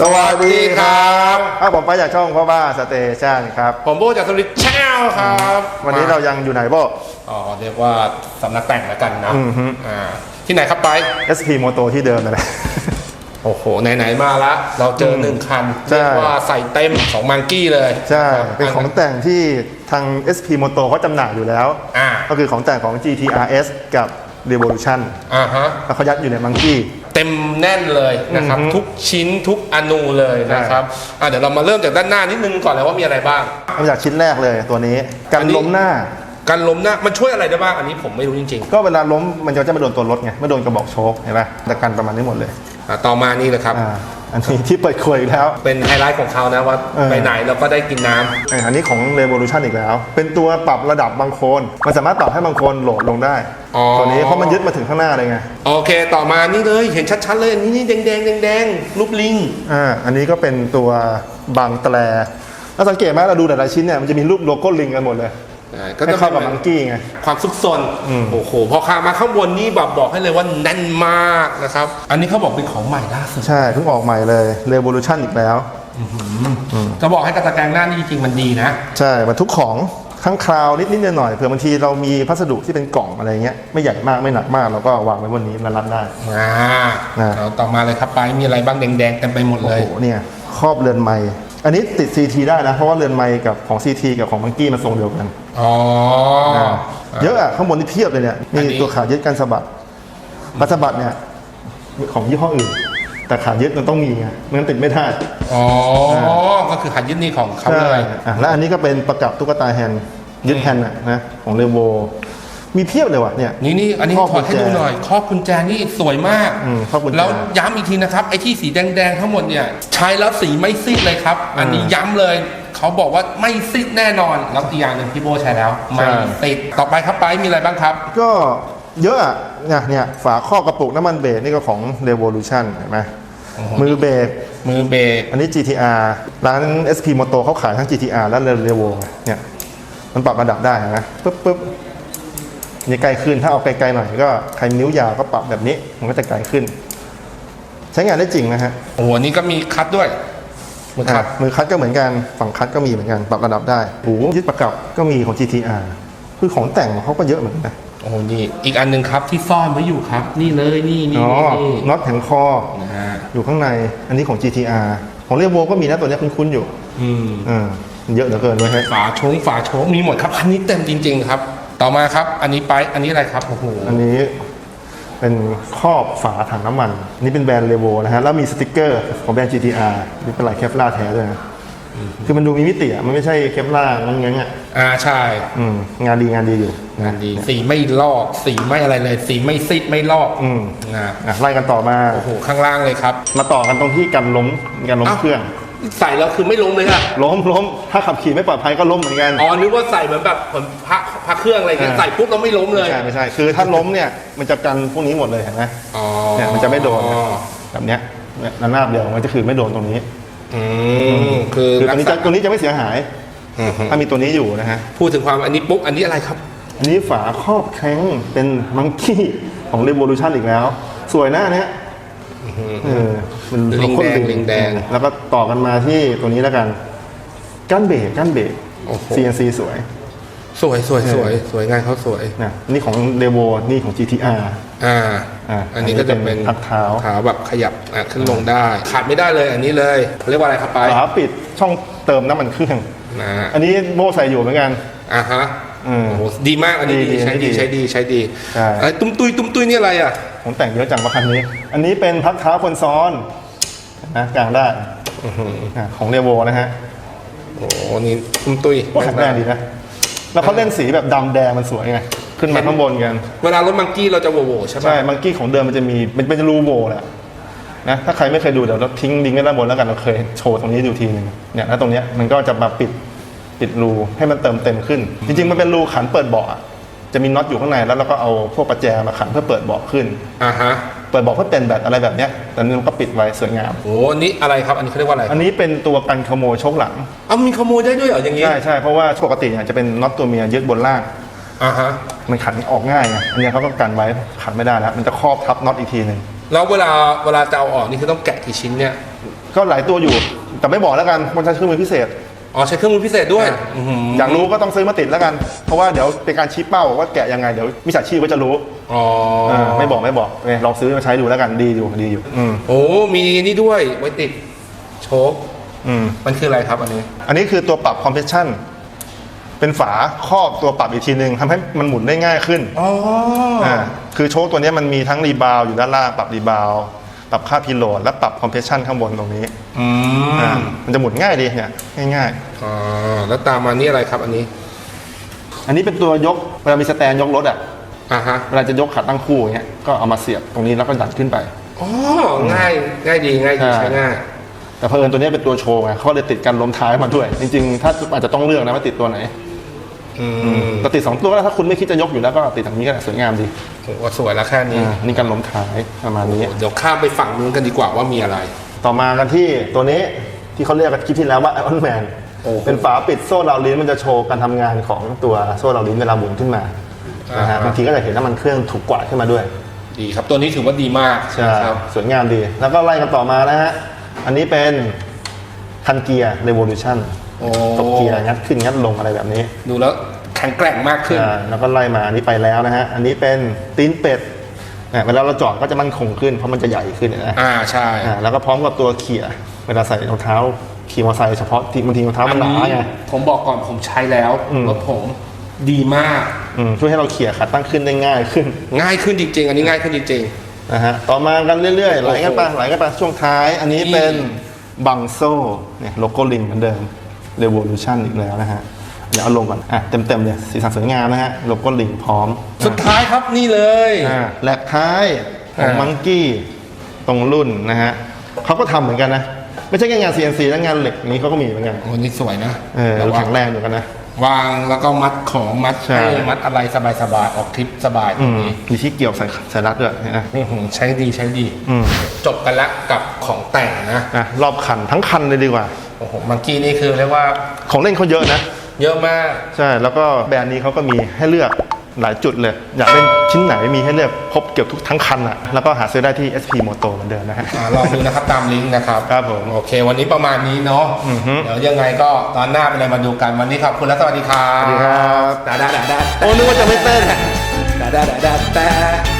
สวัสดีครับครับผมไปจากช่องพ่อบ้าสเตชันครับ ผมโบจากสลิดแชนครับ วันนี้เรายังอยู่ไหนโบอ๋อเรียกว่าสำนักแต่งแล้วกันนะอือฮึอ่าที่ไหนครับไป SP Moto ที่เดิมนั่นแหละโอ้โห ไหน ๆ มาละ เราเจอหนึ่งคันใช่เรียกว่าใส่เต็มของมังกี้เลย ใช่ครับเป็นของแต่งที่ทาง SP Moto เขาจำหน่ายอยู่แล้วอ่าก็คือของแต่งของ GTRS กับ Revolution อ่าฮะ แล้วเขายัดอยู่ในมังกี้ เต็มแน่นเลยนะครับ อือฮึ ทุกชิ้นทุกอนูเลยนะครับอะเดี๋ยวเรามาเริ่มจากด้านหน้านิดนึงก่อนเลยว่ามีอะไรบ้าง เอาจากชิ้นแรกเลยตัวนี้กันอันนี้ ล้มหน้า การล้มหน้ามันช่วยอะไรได้บ้างอันนี้ผมไม่รู้จริง ก็เวลาล้มมันจะไม่โดนตัวรถไงไม่โดนกระบอกโชคเห็นไหมแต่กันประมาณนี้หมดเลยๆ อะต่อมานี่เลยครับ อ่าอันนี้ที่เปิดครัวอีกแล้ว เป็นไฮไลท์ของเขานะว่าเออ ไปไหนเราก็ได้กินน้ำอ่าอันนี้ของ Revolution อีกแล้ว เป็นตัวปรับระดับบางโคนมันสามารถปรับให้บางโคนโหลดลงได้ อ๋อ ตัวนี้เพราะมันยึดมาถึงข้างหน้าเลยไง โอเค ต่อมานี่เลยเห็นชัดๆเลยอันนี้นี่แดงแดงแดงแดงๆรูปลิง อ่า อันนี้ก็เป็นตัวบางแตรแล้วสังเกตไหมเราดูแต่ละชิ้นเนี่ยมันจะมีรูปโลโก้ลิงกันหมดเลยอ่า ก็ให้จะเข้ากับเป็นมังกี้ไงความซุกซนอืมโอ้โหพอข้างมาข้างบนนี่แบบบอกให้เลยว่าแน่นมากนะครับ อันนี้เขาบอกเป็นของใหม่ล่าสุดใช่เพิ่งออกใหม่เลย Revolution อีกแล้วจะบอกให้กระตะแกรงหน้านี่จริงๆมันดีนะ ใช่บรรทุกของข้างคราวนิดๆหน่อยๆเผื่อบางทีเรามีพัสดุที่เป็นกล่องอะไรเงี้ยไม่ใหญ่มากไม่หนักมากเราก็วางไว้บนนี้แล้วรับได้อ่านะเอาต่อมาเลยครับไปมีอะไรบ้างแดงๆเต็มไปหมดโอ้เลยโหเนี่ยครอบเรือนไม้อันนี้ติด CT ได้นะ เพราะว่าเรือนไม้กับของ CT กับของมังกี้มันทรงเดียวกัน อ๋อาเยอะอะข้างบนนี่เพียบเลยเนี่ยอันนี่นี้ตัวขายึดกันสะบัดปัสะบัดเนี่ยของยี่ห้ออื่น แต่ขายึดมันต้องมีไงไมันติดไม่ได้อ๋อก็คือหัดยึดนี่ของเขาเลยอะแล้วอันนี้ก็เป็นประกับตุ๊กตาแฮนด์ยึดแฮนด์อะนะของเรโวมีเพียบเลยว่ะเนี่ย นี่นี่อันนี้ครอบถอดให้กุญแจดูหน่อยครอบกุญแจนี่สวยมากอืมครอบกุญแจ แล้วย้ำอีกทีนะครับไอ้ที่สีแดงๆทั้งหมดเนี่ยใช้แล้วสีไม่ซีดเลยครับ อันนี้ย้ำเลย เขาบอกว่าไม่ซีดแน่นอน แล้วอีกอย่างหนึ่งพี่โบใช้แล้วไม่ซีดต่อไปครับไปมีอะไรบ้างครับ ก็เยอะอะเนี่ยเนี่ยฝาครอบกระปุกน้ำมันเบรกนี่ก็ของ Revolution เห็นไหมโอ้โหมือเบรกมือเบรกอันนี้ GTR ร้าน SP Moto เขาขายทั้ง GTR และ Revo เนี่ยมันปรับระดับได้เห็นไหมปึ๊บปึ๊บนี่ไกลขึ้นถ้าเอาไกลๆหน่อยก็ใครมีนิ้วยาวก็ปรับแบบนี้มันก็จะไกลขึ้น ใช้งานได้จริงนะฮะโอ้โหนี่ก็มีคัดด้วย มือคัดอะมือคัดก็เหมือนกันฝั่งคัดก็มีเหมือนกันปรับระดับได้หูยึดประกับก็มีของ GTR คือของแต่งของเขาก็เยอะเหมือนกันนะโอ้โหนี่อีกอันหนึ่งครับที่ซ่อนไว้อยู่ครับ นี่เลยนี่นี่อ๋อนี่น็อตแถงคอนะฮะอยู่ข้างในอันนี้ของ GTR ของเรียโวก็มีนะตัวเนี้ยคุ้นๆอยู่ อืมอ่าเยอะเหลือเกินเว้ยฮะฝาโชงฝาโชงมีหมดครับ อันนี้เต็มจริง ๆ ครับ ต่อมาครับ อันนี้ไปอันนี้อะไรครับโอ้โหอันนี้ เป็นครอบฝาถังน้ำมัน นี่เป็นแบรนด์เลโวนะฮะแล้วมีสติกเกอร์ของแบรนด์ GTR นี่เป็นลายเคปลาร์แท้ด้วยนะคือมันดูมีมิติอะมันไม่ใช่เคปลาร์งั้นงั้นอะอ่าใช่อืมงานดีงานดีอยู่ งานดีสีไม่ลอก สีไม่อะไรเลย สีไม่ซิดไม่ลอกอืมนะอะไล่กันต่อมาโอ้โหข้างล่างเลยครับ มาต่อกันตรงที่กันล้มกันล้มอ้าวเครื่อง ใส่แล้วคือไม่ล้มเลยอะล้มล้มถ้าขับขี่ไม่ปลอดภัยก็ล้มเหมือนกัน อ๋อ นึกว่าใส่เหมือนแบบเหมือนพระพระเครื่องอะไรเงี้ย อ่า ใส่ปุ๊บแล้วไม่ล้มเลยไม่ใช่ไม่ใช่ คือถ้าล้มเนี่ยมันจะกันพวกนี้หมดเลยเห็นไหมอ๋อเนี่ยมันจะไม่โดนแบบเนี้ยเนี่ยระนาบเดียวมันจะคือไม่โดนตรงนี้อืมคือคือตัวนี้รัจะกษาตัวนี้จะไม่เสียหาย อืมฮึถ้ามีตัวนี้อยู่นะฮะ พูดถึงความอันนี้ปุ๊บ อันนี้อะไรครับ อันนี้ฝาครอบแข้งเป็นมังกี้ของ Revolution อีกแล้ว สวยนะอันเนี้ย เออมันลิงแดงโคตรลิงแดง แล้วก็ต่อกันมาที่ตัวนี้แล้วกัน กั้นเบรกกั้นเบรกโอ้โห CNC สวย สวยสวยสวยสวยงานเขาสวยนะนี่ของ Revo นี่ของ GTR อ่าอ่าอันนี้ก็จะเป็นพักเท้าขาแบบขยับอะขึ้นลงได้ ขาดไม่ได้เลยอันนี้เลยเรียกว่าอะไรครับไปฝาปิดช่องเติมน้ำมันเครื่องนะอันนี้โบใส่อยู่เหมือนกันอ่าฮะ อืม โอ้โหดีมากอันนี้ดีดีดีใช้ดีดีใช้ดีใช้ดีใช่อะไรตุ้มตุยตุ้มตุยนี่อะไรอะ ผมแต่งเยอะจังประคันนี้ อันนี้เป็นพักเท้าคนซ้อนนะกลางได้อะของ Revo นะฮะโอ้โหนี่ตุ้มตุยก็แข็งแรงดีนะ แล้วเขาเล่นสีแบบดำแดงมันสวยไง ขึ้นมาข้างบนกัน เวลารถมังกี้เราจะโวโวใช่ปะ ใช่ มังกี้ของเดิมมันจะมีเป็นเป็นรูโบแหละนะ ถ้าใครไม่เคยดูเดี๋ยวเราทิ้งลิงก์ไว้ด้านบนแล้วกันเราเคยโชว์ตรงนี้อยู่ทีหนึงเนี่ยแล้วตรงเนี้ยมันก็จะมาปิด ปิดรูให้มันเติมเต็มขึ้น จริงๆ มันเป็นรูขันเปิดเบาะอะจะมีน็อตอยู่ข้างในแล้วเราก็เอาพวกประแจมาขันเพื่อเปิดเบาะขึ้น อ่าฮะเปิดเบาะเพื่อเป็นแบบอะไรแบบเนี้ยแต่นี่มันก็ปิดไว้สวยงาม โอ้นี่อะไรครับ อันนี้เขาเรียกว่าอะไรอันนี้เป็นตัวกันขโมยโชคหลังเอ้ามีขโมยได้ด้วยเหรออย่างงี้ใช่ใช่เพราะว่าปกติเนี่ยจะเป็นน็อตตัวเมียยึดบนล่าง อ่าฮะมันขันออกง่ายไงอันนี้เขาก็กันไว้ขันไม่ได้แล้วมันจะครอบทับน็อตอีกทีหนึ่งแล้วเวลาเวลาจะเอาออกนี่คือต้องแกะกี่ชิ้นเนี่ย ก็หลายตัวอยู่แต่ไม่บอกแล้วกันมันใช้เครื่องมือพิเศษ อ๋อใช้เครื่องมือพิเศษด้วยอะอื้อหืออยากรู้ก็ต้องซื้อมาติดแล้วกัน เพราะว่าเดี๋ยวเป็นการชี้เป้าว่าแกะยังไงเดี๋ยวมิจฉาชีพก็จะรู้อ๋อออ่าไม่บอกไม่บอกเนี่ยลองซื้อมาใช้ดูแล้วกันดีอยู่ดีอยู่ อืมโอ้มีนี่ด้วยไว้ติดโชคอืม มันคืออะไรครับอันนี้ อันนี้คือตัวปรับคอมเพรสชันเป็นฝาครอบตัวปรับอีกทีนึงทำให้มันหมุนได้ง่ายขึ้นอ๋ออ่าอ่าคือโชคตัวเนี้ยมันมีทั้งรีบาวอยู่ด้านล่างปรับรีบาว ปรับค่าพิโหลดและปรับคอมเพรสชันข้างบนตรงนี้อือ่ามมันจะหมุนง่ายดีเนี่ยง่าย อ่าแล้วตามมานี่อะไรครับอันนี้ๆ อันนี้เป็นตัวยกเวลามีสแตนยกรถอะอ่าฮะเวลาจะยกขาตั้งคู่อย่างเงี้ยก็เอามาเสียบตรงนี้แล้วก็ดันขึ้นไป อ๋อง่ายง่ายดีง่ายดีใช่ ใช้ง่ายแต่เพอเอิญตัวเนี้ยเป็นตัวโชว์ไงเขาก็เลยติดกันล้มท้ายมาด้วย จริงๆ ถ้าอาจจะต้องเลือกนะว่าติดตัวไหนอืมแต่ติดสองตัวก็ได้ถ้าคุณไม่คิดจะยกอยู่แล้วก็ติดทางนี้ก็ได้สวยงามดี โหสวยแล้วแค่นี้อ่านี่กันล้มท้ายประมาณนี้ เดี๋ยวข้ามไปฝั่งนู้นกันดีกว่าว่ามีอะไร ต่อมากันที่ตัวนี้ที่เขาเรียกกันคลิปที่แล้วว่าไอออนแมนโอ้โหเป็นฝาปิดโซ่เราลิ้นมันจะโชว์การทำงานของตัวโซ่เราลิ้นเวลาหมุนขึ้นมานะฮะอ่าบางทีก็จะเห็นน้ำมันเครื่องถูกกวาดขึ้นมาด้วยดีครับ ตัวนี้ถือว่าดีมากใช่นะครับสวยงามดี แล้วก็ไล่กันต่อมานะฮะอันนี้เป็นคันเกียร์ Revolution โอ้ตบเกียร์งัดขึ้นงัดลงอะไรแบบนี้ ดูแล้ว แข็งแกร่งมากขึ้น อ่าแล้วก็ไล่มาอันนี้ไปแล้วนะฮะ อันนี้เป็นตีนเป็ดเนี่ยเวลาเราจอดก็จะมั่นคงขึ้นเพราะมันจะใหญ่ขึ้นนะอ่าใช่ อ่าแล้วก็พร้อมกับตัวเขี่ยเวลาใส่รองเท้าขี่มอเตอร์ไซค์เฉพาะที่บางทีรองเท้ามันหนาไง ผมบอกก่อนผมใช้แล้วอืม รถผมดีมาก อืมช่วยให้เราเขี่ยขาตั้งขึ้นได้ง่ายขึ้นง่ายขึ้นจริงๆ อันนี้ง่ายขึ้นจริง นะฮะต่อมากันเรื่อยๆไหลกันไปไหลกันไปช่วงท้าย อันนี้เป็นบังโซ่เนี่ยโลโก้ลิงเหมือนเดิม Revolution อีกแล้วนะฮะเดี๋ยวเอาลงก่อนอะเต็มๆเลยสีสันสวยงามนะฮะโลโก้ลิงพร้อมๆสุดท้ายครับนี่เลย อ่าแหลกท้ายของอ่ามังกี้ตรงรุ่นนะฮะเขาก็ทำเหมือนกันนะ ไม่ใช่แค่งาน CNC แล้วงานเหล็กนี้เขาก็มีเหมือนกันโอ้นี่สวยนะเออแบบดูว่าแข็งแรงเหมือนกันนะ วางแล้วก็มัดของมัดใช่ เป้มัดอะไรสบายๆออกทริปสบายตอืรงมนี้มีที่เกี่ยวใส่ใส่รัดด้วยเห็นไหมนี่ผมใช้ดีใช้ดี อืมจบกันแล้วกับของแต่งนะอะรอบคันทั้งคันเลยดีกว่า โอ้โหมังกี้นี่คือเรียกว่าของเล่นเขาเยอะนะ เยอะมาก ใช่แล้วก็แบรนด์นี้เขาก็มีให้เลือกหลายจุดเลย อยากเล่นชิ้นไหนมีให้เลือกครบเกือบทุกทั้งคันอะแล้วก็หาซื้อได้ที่ SP Moto เหมือนเดิมนะฮะ อ่าลองดูนะครับ ตามลิงก์นะครับครับผมโอเค วันนี้ประมาณนี้เนาะอือฮึเดี๋ยวยังไงก็ตอนหน้าเป็นอะไรมาดูกันวันนี้ขอบคุณและสวัสดีครับสวัสดีครับ ดาดาดาดาโอ้นึกว่าจะไม่เต้น ดาดาดาดาดา